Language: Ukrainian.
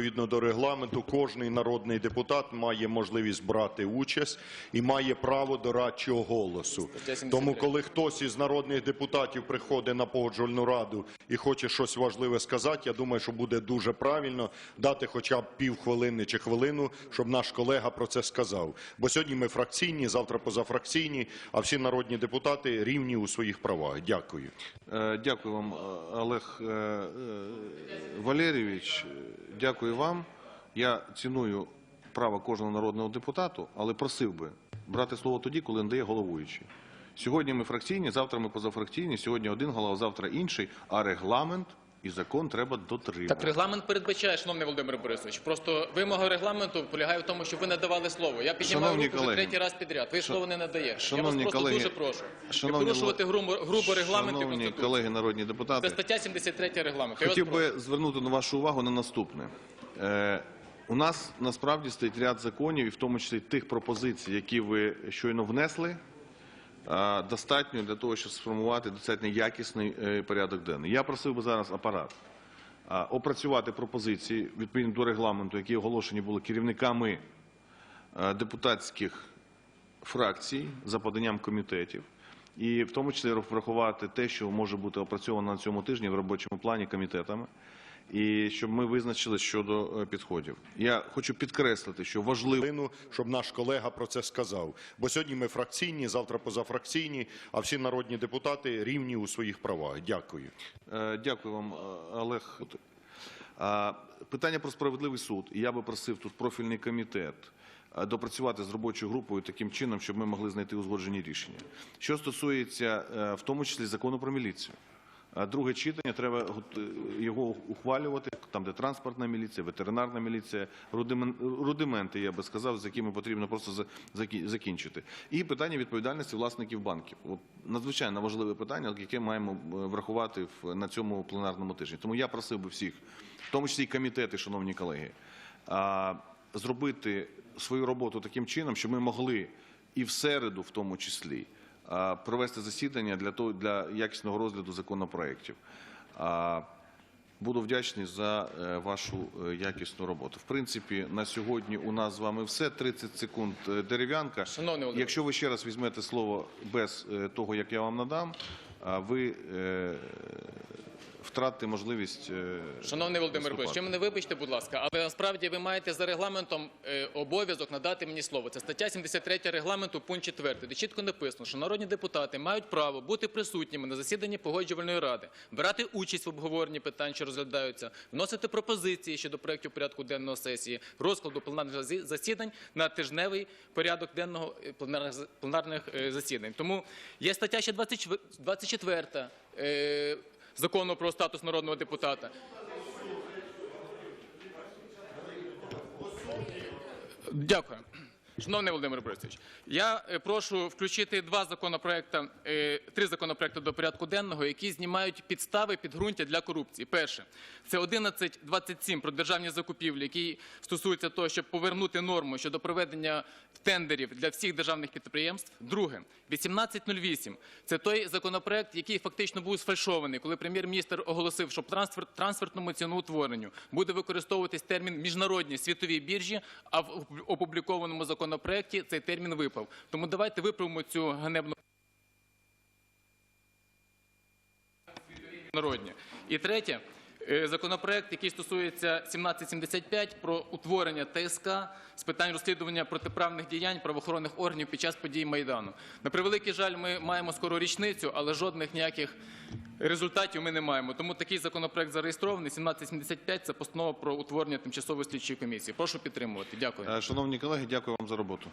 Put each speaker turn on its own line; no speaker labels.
Відповідно до регламенту, кожний народний депутат має можливість брати участь і має право дорадчого голосу. Тому, коли хтось із народних депутатів приходить на погоджувальну раду і хоче щось важливе сказати, я думаю, що буде дуже правильно дати хоча б півхвилини чи хвилину, щоб наш колега про це сказав. Бо сьогодні ми фракційні, завтра позафракційні, а всі народні депутати рівні у своїх правах. Дякую.
Е, Дякую вам, е, Олег е, Валерійович. Е, Дякую вам. Я ціную право кожного народного депутату, але просив би брати слово тоді, коли надає головуючий. Сьогодні ми фракційні, завтра ми позафракційні, сьогодні один голова, завтра інший, а регламент і закон треба дотримувати.
Так регламент передбачає, шановний Володимир Борисович. Просто вимога регламенту полягає в тому, щоб ви не давали слово. Я піднімаю
Шановні
руку вже третій раз підряд. Ви слово не надаєте.
шановні
Я вас просто
колеги,
дуже прошу. Не
шановні
порушувати грубо, грубо регламент і
Шановні
конституцію.
колеги народні депутати,
Це стаття 73 регламенту.
Хотів би звернути на вашу увагу на наступне. Е, у нас насправді стоїть ряд законів, і в тому числі тих пропозицій, які ви щойно внесли, е, достатньо для того, щоб сформувати достатньо якісний е, порядок денний. Я просив би зараз апарат опрацювати пропозиції відповідно до регламенту, які оголошені були керівниками депутатських фракцій за поданням комітетів, і в тому числі врахувати те, що може бути опрацьовано на цьому тижні в робочому плані комітетами, і щоб ми визначили щодо е, підходів. Я хочу підкреслити, що важливо.
щоб наш колега про це сказав. Бо сьогодні ми фракційні, завтра позафракційні, а всі народні депутати рівні у своїх правах. Дякую.
Е, Дякую вам, е, Олег. Питання про справедливий суд. Я би просив тут профільний комітет допрацювати з робочою групою таким чином, щоб ми могли знайти узгоджені рішення. Що стосується в тому числі закону про міліцію. Друге читання треба його ухвалювати, там де транспортна міліція, ветеринарна міліція, рудимен- рудименти, я би сказав, з якими потрібно просто за- закінчити. І питання відповідальності власників банків. От надзвичайно важливе питання, яке маємо е, врахувати на цьому пленарному тижні. Тому я просив би всіх, в тому числі і комітети, шановні колеги, зробити свою роботу таким чином, щоб ми могли і в середу, в тому числі, провести засідання для того для якісного розгляду законопроєктів. Буду вдячний за е, вашу е, якісну роботу. В принципі, на сьогодні у нас з вами все. 30 секунд е, дерев'янка. Якщо ви ще раз візьмете слово без того, як я вам надам, ви втратите можливість. е,
Шановний Володимир Борисович,
виступати.
мене вибачте, будь ласка, але насправді ви маєте за регламентом е, обов'язок надати мені слово. Це стаття 73 регламенту, пункт 4, де чітко написано, що народні депутати мають право бути присутніми на засіданні погоджувальної ради, брати участь в обговоренні питань, що розглядаються, вносити пропозиції щодо проєктів порядку денного сесії, розкладу пленарних засідань на тижневий порядок денного е, пленарних за- пленарних засідань. Тому є стаття ще 24 24 е, закону про статус народного депутата. Дякую. Шановний Володимир Борисович, я е, прошу включити два законопроекти, е, три законопроекти до порядку денного, які знімають підстави підґрунтя для корупції. Перше, це 1127 про державні закупівлі, який стосується того, щоб повернути норму щодо проведення тендерів для всіх державних підприємств. Друге, 1808 – це той законопроект, який фактично був сфальшований, коли прем'єр-міністр оголосив, що трансфер, трансфертному ціноутворенню буде використовуватись термін міжнародні світові біржі, а в опублікованому законопроекті цей термін випав. Тому давайте виправимо цю ганебну народні. І третє, е, законопроект, який стосується 1775 про утворення ТСК з питань розслідування протиправних діянь правоохоронних органів під час подій Майдану. На превеликий жаль, ми маємо скоро річницю, але жодних ніяких результатів ми не маємо. Тому такий законопроект зареєстрований. 1775 – це постанова про утворення тимчасової слідчої комісії. Прошу підтримувати. Дякую.
Е, Шановні колеги, дякую вам за роботу.